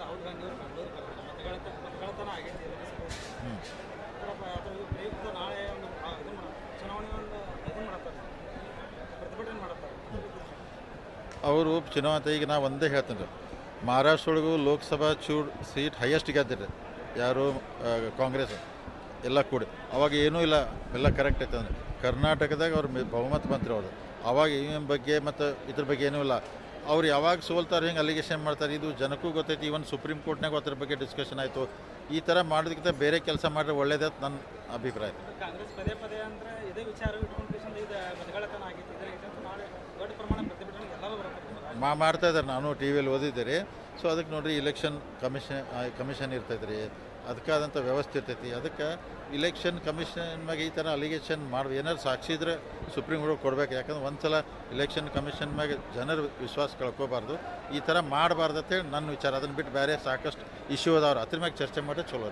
ರಾಹುಲ್ ಗಾಂಧಿ ಅವರು ಬೆಂಗಳೂರು ಮತಗಳತ ಮತಗಳತನ ಆಗೈತಿ ಅದರ ಪ್ರಯುಕ್ತ ನಾಳೆ ಒಂದು ಆ, ಇದು ಮಾಡ ಚುನಾವಣೆ ಒಂದು ಇದು ಮಾಡತ್ತಾರೆ ಪ್ರತಿಭಟನೆ ಮಾಡತ್ತಾರೆ ಅವರು ಚುನಾವಣೆ ಈಗ ನಾವು ಒಂದೇ ಹೇಳ್ತೀನಿ ರೀ. ಮಹಾರಾಷ್ಟ್ರೊಳಗೂ ಲೋಕಸಭಾ ಚೂ ಸೀಟ್ ಹೈಯೆಸ್ಟ್ ಗೆದ್ದಿರಿ ಯಾರು ಕಾಂಗ್ರೆಸ್ ಎಲ್ಲ ಕೂಡಿ. ಅವಾಗ ಏನೂ ಇಲ್ಲ ಎಲ್ಲ ಕರೆಕ್ಟ್ ಐತೆ ಅಂದ್ರೆ. ಕರ್ನಾಟಕದಾಗ ಅವ್ರು ಬಹುಮತ ಮಂತ್ರಿ ಅವರು ಅವಾಗ ಈ ಬಗ್ಗೆ ಮತ್ತು ಇದ್ರ ಬಗ್ಗೆ ಏನೂ ಇಲ್ಲ. ಅವ್ರು ಯಾವಾಗ ಸೋಲ್ತಾರೆ, ಹಿಂಗೆ ಅಲಿಗೇಷನ್ ಮಾಡ್ತಾರೆ, ಇದು ಜನಕ್ಕೂ ಗೊತ್ತೈತಿ. ಈವನ್ ಸುಪ್ರೀಂ ಕೋರ್ಟ್ನಾಗ ಅದ್ರ ಬಗ್ಗೆ ಡಿಸ್ಕಷನ್ ಆಯಿತು. ಈ ಥರ ಮಾಡೋದಕ್ಕಿಂತ ಬೇರೆ ಕೆಲಸ ಮಾಡಿದ್ರೆ ಒಳ್ಳೇದಂತ ನನ್ನ ಅಭಿಪ್ರಾಯ ಕಾಂಗ್ರೆಸ್ ಪದೇ ಪದೇ ಅಂದ್ರೆ ಇದೇ ವಿಚಾರ ಇಟ್ಕೊಂಡು ಕಿಶನ್ ಇದು ಮತಗಳತನ ಆಗೈತಿ ಇದ್ರ ಐತೆ ಅಂತ ನಾಳೆ ದೊಡ್ಡ ಪ್ರಮಾಣ ಪ್ರತಿಭಟನೆ ಎಲ್ಲರೂ ಬರಬೇಕು ಮಾ, ಮಾಡ್ತಾ ಇದ್ದಾರೆ. ನಾನು ಟಿ ವಿಯಲ್ಲಿ ಓದಿದ್ದೆ ರೀ ಸೊ ಅದಕ್ಕೆ ನೋಡಿರಿ ಇಲೆಕ್ಷನ್ ಕಮಿಷನ್ ಕಮಿಷನ್ ಇರ್ತೈತೆ ರೀ ಅದಕ್ಕಾದಂಥ ವ್ಯವಸ್ಥೆ ಇರ್ತೈತಿ. ಅದಕ್ಕೆ ಇಲೆಕ್ಷನ್ ಕಮಿಷನ್ ಮ್ಯಾಗೆ ಈ ಥರ ಅಲಿಗೇಷನ್ ಮಾಡಿ ಏನಾರು ಸಾಕ್ಷಿ ಇದ್ರೆ ಸುಪ್ರೀಂ ಕೋರ್ಟ್ ಕೊಡ್ಬೇಕು. ಯಾಕಂದ್ರೆ ಒಂದು ಸಲ ಇಲೆಕ್ಷನ್ ಕಮಿಷನ್ ಮ್ಯಾಗೆ ಜನರ ವಿಶ್ವಾಸ ಕಳ್ಕೊಬಾರ್ದು. ಈ ಥರ ಮಾಡಬಾರ್ದು ಅಂತೇಳಿ ನನ್ನ ವಿಚಾರ. ಅದನ್ನು ಬಿಟ್ಟು ಬೇರೆ ಸಾಕಷ್ಟು ಇಶ್ಯೂ ಅದಾವ್ರು. ಅದ್ರ ಮ್ಯಾಗೆ ಚರ್ಚೆ ಮಾಡಿದ್ರೆ ಚಲೋ